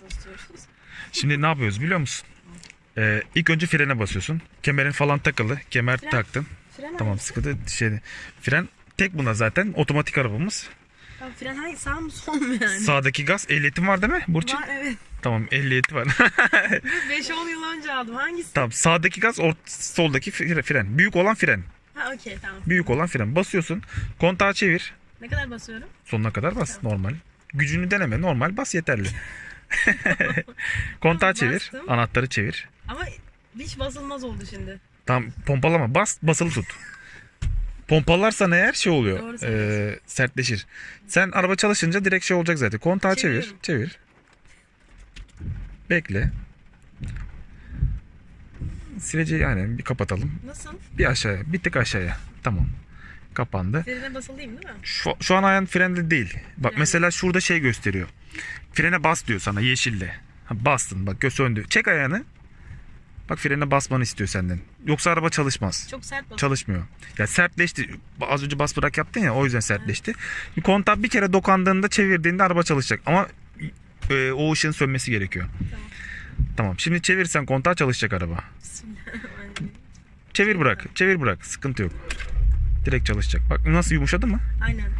çalıştırıyorsunuz? Şimdi ne yapıyoruz biliyor musun? Ee, ilk önce frene basıyorsun. Kemerin falan takılı. Kemer Fren. taktın. Fren Tamam hangisi? sıkıntı şey. Fren tek buna zaten otomatik arabamız. Tamam, fren hangi? Sağ mı sol mu yani? Sağdaki gaz ehliyetin var değil mi Burçin? Var evet. Tamam ehliyeti var. 5-10 yıl önce aldım. Hangisi? tamam sağdaki gaz or- soldaki fre- fren. Büyük olan fren. Ha okey tamam. Büyük olan fren. Basıyorsun. Kontağı çevir. Ne kadar basıyorum? Sonuna kadar bas normal. Gücünü deneme normal bas yeterli. Kontağı çevir. bastım. Anahtarı çevir. Ama hiç basılmaz oldu şimdi. Tam pompalama bas basılı tut. Pompalarsan eğer şey oluyor. E, sertleşir. Sen araba çalışınca direkt şey olacak zaten. Kontağı çevir. Çeviriyorum. Çevir. Bekle. Sileceği aynen bir kapatalım. Nasıl? Bir aşağıya. Bir tık aşağıya. Tamam. Kapandı. Frene basılayım değil mi? Şu, şu an ayağın frende değil. Bak Yani. mesela şurada şey gösteriyor. Frene bas diyor sana yeşille. Ha, bastın bak göz söndü. Çek ayağını. Bak frene basmanı istiyor senden. Yoksa araba çalışmaz. Çok sert basıyorum. Çalışmıyor. Ya sertleşti. Az önce bas bırak yaptın ya o yüzden sertleşti. Kontağı bir kere dokandığında çevirdiğinde araba çalışacak. Ama e, o ışığın sönmesi gerekiyor. Tamam. Tamam. Şimdi çevirsen kontağı çalışacak araba. Çevir bırak. Çevir bırak. Sıkıntı yok. Direkt çalışacak. Bak nasıl yumuşadı mı? Aynen.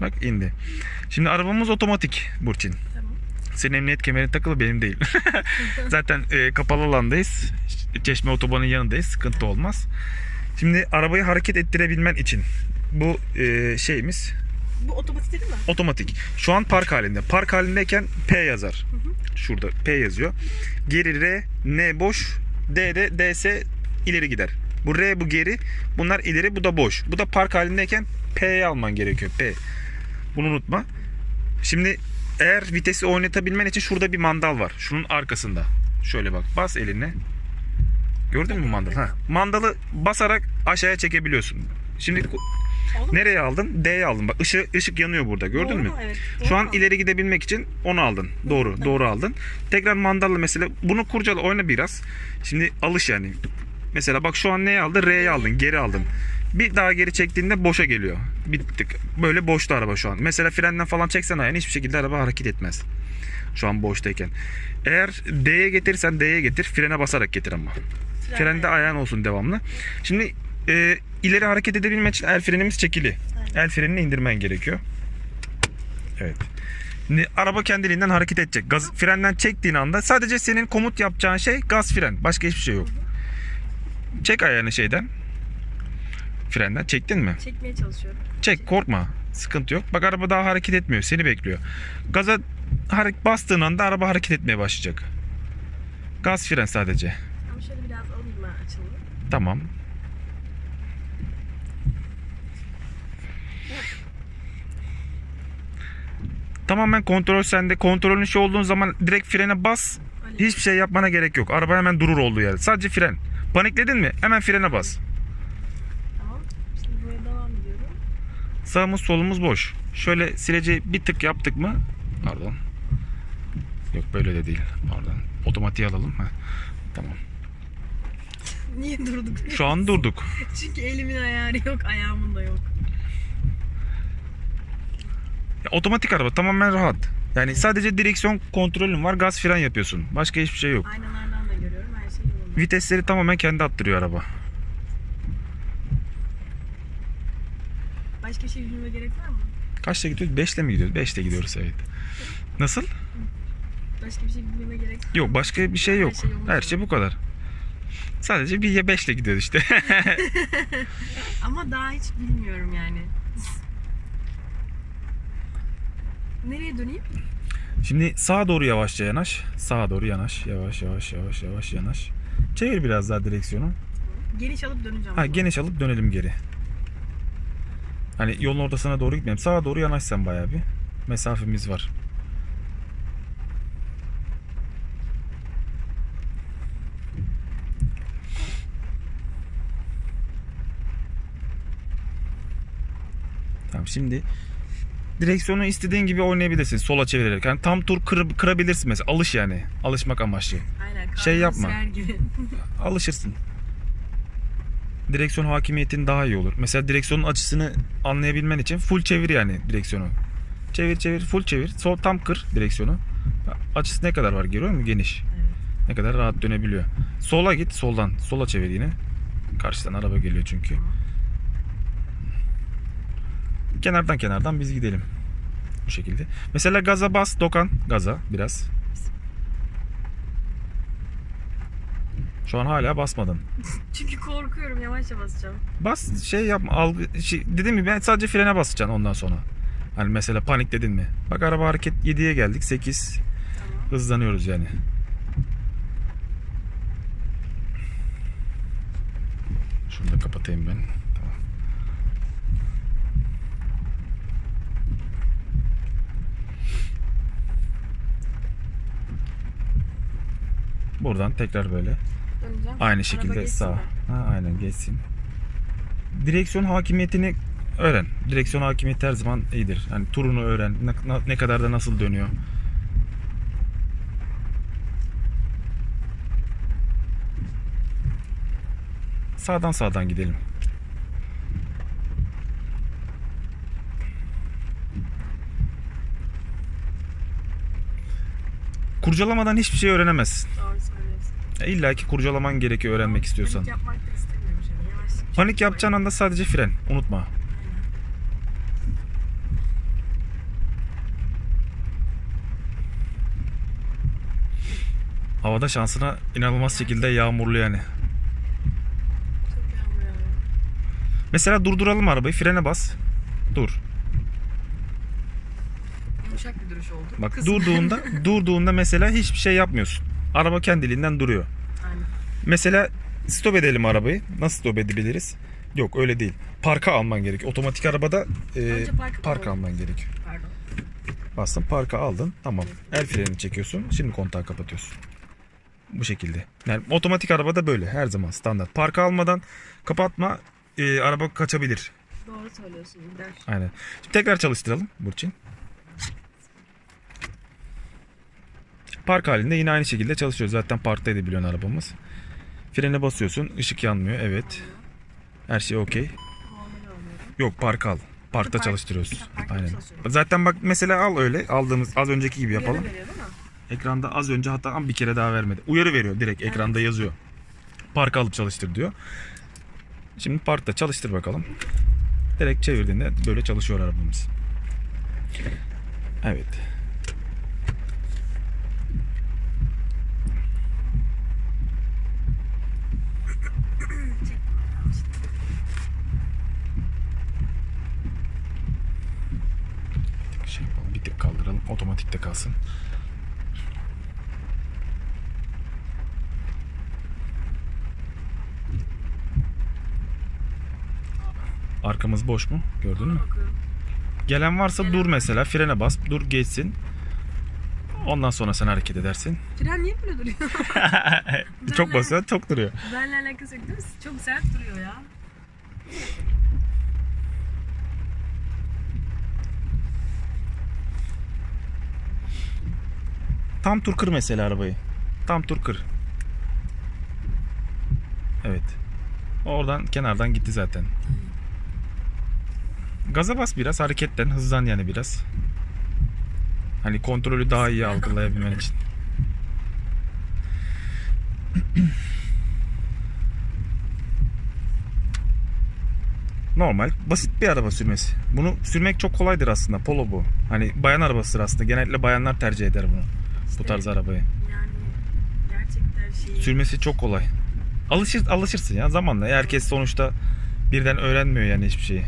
Bak indi. Şimdi arabamız otomatik Burçin. Tamam. Senin emniyet kemerin takılı benim değil. Zaten e, kapalı alandayız. Çeşme otobanın yanındayız. Sıkıntı olmaz. Şimdi arabayı hareket ettirebilmen için bu e, şeyimiz Bu otomatik değil mi? otomatik. Şu an park halinde. Park halindeyken P yazar. Şurada P yazıyor. Geri R, N boş, D de DS ileri gider. Bu R bu geri, bunlar ileri, bu da boş. Bu da park halindeyken P'yi alman gerekiyor. P. Bunu unutma. Şimdi eğer vitesi oynatabilmen için şurada bir mandal var. Şunun arkasında. Şöyle bak. Bas eline. Gördün mü mandalı? Ha. Mandalı basarak aşağıya çekebiliyorsun. Şimdi nereye aldın? D'ye aldın. Bak ışık, ışık yanıyor burada. Gördün Doğru mü? Evet. Şu Doğru an mu? ileri gidebilmek için onu aldın. Doğru, doğru aldın. Tekrar mandalla mesela bunu kurcala oyna biraz. Şimdi alış yani. Mesela bak şu an neyi aldın? R'yi aldın, geri aldın. Bir daha geri çektiğinde boşa geliyor. Bir tık böyle boşta araba şu an. Mesela frenden falan çeksen ayağını hiçbir şekilde araba hareket etmez. Şu an boştayken. Eğer D'ye getirsen D'ye getir. Frene basarak getir ama. Fren Frende ayağın olsun devamlı. Şimdi e, ileri hareket edebilmek için el frenimiz çekili. El frenini indirmen gerekiyor. Evet. Şimdi araba kendiliğinden hareket edecek. Gaz frenden çektiğin anda sadece senin komut yapacağın şey gaz fren. Başka hiçbir şey yok. Çek ayağını şeyden. Frenden çektin mi? Çekmeye çalışıyorum. Çek korkma. Sıkıntı yok. Bak araba daha hareket etmiyor. Seni bekliyor. Gaza bastığın anda araba hareket etmeye başlayacak. Gaz fren sadece. Ama şöyle biraz alayım ben açılımı. Tamam. Tamamen kontrol sende. Kontrolün şey olduğun zaman direkt frene bas. Öyle. Hiçbir şey yapmana gerek yok. Araba hemen durur olduğu yerde. Sadece fren. Panikledin mi? Hemen frene bas. Tamam. Şimdi buraya devam ediyorum. Sağımız solumuz boş. Şöyle sileceği bir tık yaptık mı? Pardon. Yok böyle de değil. Pardon. Otomatiğe alalım. Heh. Tamam. Niye durduk? Şu an durduk. Çünkü elimin ayarı yok, ayağımın da yok. Ya, Otomatik araba tamamen rahat. Yani sadece direksiyon kontrolün var, gaz fren yapıyorsun. Başka hiçbir şey yok. Aynalardan da görüyorum her şey yolunda. Vitesleri tamamen kendi attırıyor araba. Başka şey bilmeme gerek var mı? Kaçta gidiyoruz? 5'le mi gidiyoruz? 5'te gidiyoruz evet. Nasıl? Başka bir şey bilmeme gerek mı? Yok başka bir şey yok. şey yolunda. Her şey bu kadar. Sadece bir ya 5'le gidiyoruz işte. Ama daha hiç bilmiyorum yani. Nereye döneyim? Şimdi sağa doğru yavaşça yanaş. Sağa doğru yanaş. Yavaş yavaş yavaş yavaş yanaş. Çevir biraz daha direksiyonu. Geniş alıp döneceğim. Ha geniş alıp dönelim geri. Hani yolun ortasına doğru gitmeyelim. Sağa doğru yanaşsan bayağı bir. Mesafemiz var. Tamam şimdi direksiyonu istediğin gibi oynayabilirsin sola çevirerek. Yani tam tur kır, kırabilirsin mesela. Alış yani. Alışmak amaçlı. Aynen. Şey yapma. gibi. alışırsın. Direksiyon hakimiyetin daha iyi olur. Mesela direksiyonun açısını anlayabilmen için full çevir yani direksiyonu. Çevir çevir full çevir. Sol tam kır direksiyonu. Açısı ne kadar var görüyor musun? Geniş. Evet. Ne kadar rahat dönebiliyor. Sola git, soldan. Sola çevir yine. Karşıdan araba geliyor çünkü. Kenardan kenardan biz gidelim. Bu şekilde. Mesela gaza bas, dokan. Gaza biraz. Şu an hala basmadın. Çünkü korkuyorum yavaşça basacağım. Bas şey yapma algı şey, dedim mi ben sadece frene basacaksın ondan sonra. Hani mesela panik dedin mi? Bak araba hareket 7'ye geldik 8 Tamam. hızlanıyoruz yani. Şunu da kapatayım ben. Tamam. Buradan tekrar böyle Döneceğim. Aynı şekilde sağ. mi? Ha, aynen geçsin. Direksiyon hakimiyetini öğren. Direksiyon hakimiyeti her zaman iyidir. Hani turunu öğren. Ne, ne kadar da nasıl dönüyor. Sağdan sağdan gidelim. Kurcalamadan hiçbir şey öğrenemezsin. Doğru söylüyorsun. İlla ki kurcalaman gerekiyor öğrenmek istiyorsan. Panik yapmak da istemiyorum şimdi. Yavaş. Panik yapacağın anda sadece fren. Unutma. Havada şansına inanılmaz şekilde yağmurlu yani. Çok yağmur yağıyor. Mesela durduralım arabayı. Frene bas. Dur. Yumuşak bir duruş oldu. Bak Kız- durduğunda durduğunda mesela hiçbir şey yapmıyorsun. Araba kendiliğinden duruyor. Aynen. Mesela stop edelim arabayı. Nasıl stop edebiliriz? Yok öyle değil. Parka alman gerekiyor. Otomatik arabada e, park alalım. alman gerekiyor. Pardon. Bastın parka aldın. Tamam. El freni çekiyorsun. Şimdi kontağı kapatıyorsun. Bu şekilde. Yani otomatik arabada böyle her zaman standart. Parka almadan kapatma e, araba kaçabilir. Doğru söylüyorsun. Gider. Aynen. Şimdi tekrar çalıştıralım Burçin. Park halinde yine aynı şekilde çalışıyor. Zaten parktaydı biliyorsun arabamız. Frene basıyorsun. ışık yanmıyor. Evet. Her şey okey. Yok park al. Parkta Park- çalıştırıyoruz. Parkta Aynen. Zaten bak mesela al öyle. Aldığımız az önceki gibi yapalım. Veriyor? Ekranda az önce hatta bir kere daha vermedi. Uyarı veriyor direkt ekranda yazıyor. Park alıp çalıştır diyor. Şimdi parkta çalıştır bakalım. Direkt çevirdiğinde böyle çalışıyor arabamız. Evet. Bir tık şey yapalım, bir tık kaldıralım. Otomatikte kalsın. Arkamız boş mu? Gördün mü? Gelen varsa Gelen dur mesela frene bas dur geçsin. Ondan sonra sen hareket edersin. Fren niye böyle duruyor? çok basit çok duruyor. Benle alakası yok değil mi? Çok sert duruyor ya. Tam tur kır mesela arabayı. Tam tur kır. Evet. Oradan kenardan gitti zaten. Gaza bas biraz hareketten hızlan yani biraz. Hani kontrolü daha iyi algılayabilmen için. Normal, basit bir araba sürmesi. Bunu sürmek çok kolaydır aslında. Polo bu. Hani bayan arabasıdır aslında. Genellikle bayanlar tercih eder bunu. Bu İşte tarz arabayı. Yani gerçekten şey. Sürmesi çok kolay. Alışır alışırsın ya zamanla. Herkes sonuçta birden öğrenmiyor yani hiçbir şeyi.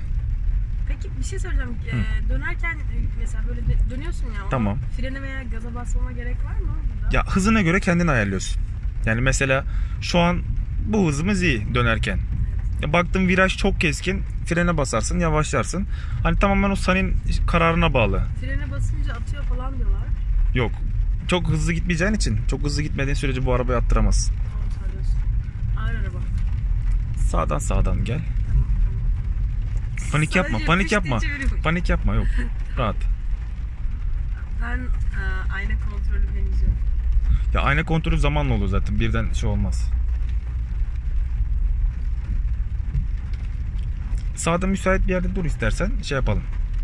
Peki bir şey söyleyeceğim. Ee, dönerken e, mesela böyle dö- dönüyorsun ya. ona Tamam. Frene veya gaza basmama gerek var mı? Burada? Ya hızına göre kendin ayarlıyorsun. Yani mesela şu an bu hızımız iyi dönerken. Ya baktın viraj çok keskin, frene basarsın, yavaşlarsın. Hani tamamen o senin kararına bağlı. Frene basınca atıyor falan diyorlar. Yok. Çok hızlı gitmeyeceğin için, çok hızlı gitmediğin sürece bu arabayı attıramazsın. Ağır araba. Sağdan sağdan gel. Tamam tamam. Panik yapma, Sadece panik yapma. çeviriyorum. Panik yapma yok. Rahat. Ben e, ayna kontrolü deneyeceğim. Ya ayna kontrolü zamanla olur zaten. Birden şey olmaz. Sağda müsait bir yerde dur istersen şey yapalım.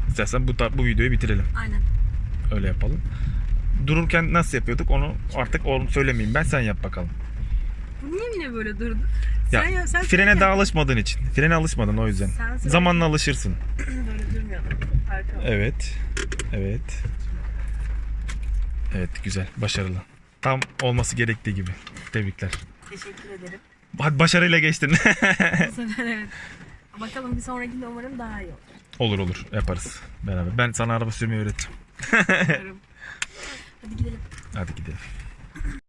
İstersen bu bu videoyu bitirelim. Aynen. Öyle yapalım. Dururken nasıl yapıyorduk onu artık onu söylemeyeyim ben sen yap bakalım. Bu niye yine böyle durdu? Ya sen, ya- sen frene sürerken daha alışmadığın için. Frene alışmadın o yüzden. Sen Zamanla alışırsın. böyle durmuyordun. Arka. Evet. Evet. Evet güzel. Başarılı. Tam olması gerektiği gibi. Tebrikler. Teşekkür ederim. Hadi başarıyla geçtin. Bu sefer evet. Bakalım bir sonrakinde umarım daha iyi olur. olur olur yaparız beraber. Ben sana araba sürmeyi öğreteceğim. Hadi gidelim. Hadi gidelim.